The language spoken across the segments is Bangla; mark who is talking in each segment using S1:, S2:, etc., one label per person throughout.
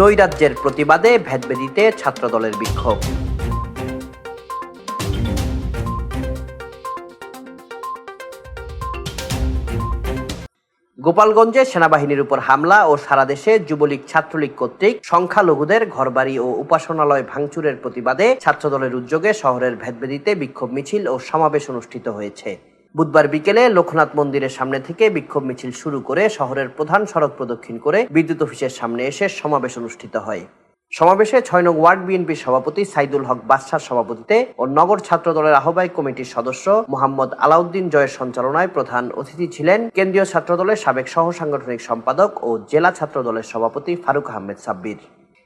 S1: নৈরাজ্যের প্রতিবাদে ভেদবেদিতে ছাত্রদলের বিক্ষোভ। গোপালগঞ্জে সেনাবাহিনীর উপর হামলা ও সারা দেশে যুবলীগ ছাত্রলীগ কর্তৃক সংখ্যালঘুদের ঘরবাড়ি ও উপাসনালয় ভাঙচুরের প্রতিবাদে ছাত্রদলের উদ্যোগে শহরের ভেদবেদিতে বিক্ষোভ মিছিল ও সমাবেশ অনুষ্ঠিত হয়েছে। বুধবার বিকেলে লোকনাথ মন্দিরের সামনে থেকে বিক্ষোভ মিছিল শুরু করে শহরের প্রধান সড়ক প্রদক্ষিণ করে বিদ্যুৎ অফিসের সামনে এসে সমাবেশ অনুষ্ঠিত হয়। সমাবেশে ছয় নং ওয়ার্ড বিএনপির সভাপতি সাইদুল হক বাদশার সভাপতিতে ও নগর ছাত্র দলের আহ্বায়ক কমিটির সদস্য মোহাম্মদ আলাউদ্দিন জয়ের সঞ্চালনায় প্রধান অতিথি ছিলেন কেন্দ্রীয় ছাত্র দলের সাবেক সহ সাংগঠনিক সম্পাদক ও জেলা ছাত্র দলের সভাপতি ফারুক আহমেদ সাব্বির।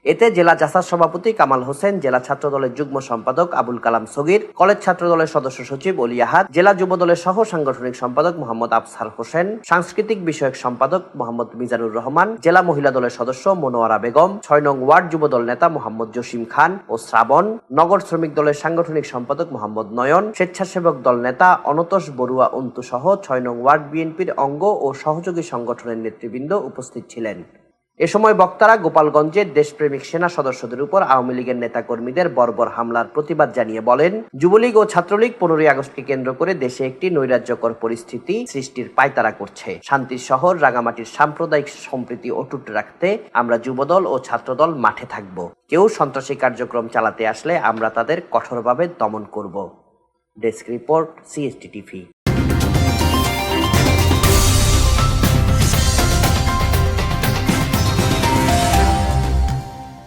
S1: এতে জেলা জাসার সভাপতি কামাল হোসেন, জেলা ছাত্র দলের যুগ্ম সম্পাদক আবুল কালাম সগির, কলেজ ছাত্র দলের সদস্য সচিব অলি আহাদ, জেলা যুব দলের সহ সাংগঠনিক সম্পাদক মোহাম্মদ আফসার হোসেন, সাংস্কৃতিক বিষয়ক সম্পাদক মোহাম্মদ মিজানুর রহমান, জেলা মহিলা দলের সদস্য মনোয়ারা বেগম, ছয় নং ওয়ার্ড যুব দল নেতা মোহাম্মদ জসিম খান ও শ্রাবণ, নগর শ্রমিক দলের সাংগঠনিক সম্পাদক মোহাম্মদ নয়ন, স্বেচ্ছাসেবক দল নেতা অনতোষ বড়ুয়া অন্তু সহ ছয় নং ওয়ার্ড বিএনপির অঙ্গ ও সহযোগী সংগঠনের নেতৃবৃন্দ উপস্থিত ছিলেন। এ সময় বক্তারা গোপালগঞ্জের দেশপ্রেমিক সেনা সদস্যদের উপর আওয়ামী লীগের নেতাকর্মীদের বর্বর হামলার প্রতিবাদ জানিয়ে বলেন, যুবলীগ ও ছাত্রলীগ পনেরোই আগস্টকে কেন্দ্র করে দেশে একটি নৈরাজ্যকর পরিস্থিতি সৃষ্টির পায়তারা করছে। শান্তির শহর, রাঙামাটির সাম্প্রদায়িক সম্প্রীতি অটুট রাখতে আমরা যুবদল ও ছাত্রদল মাঠে থাকব। কেউ সন্ত্রাসী কার্যক্রম চালাতে আসলে আমরা তাদের কঠোরভাবে দমন করব। Desk report CST TV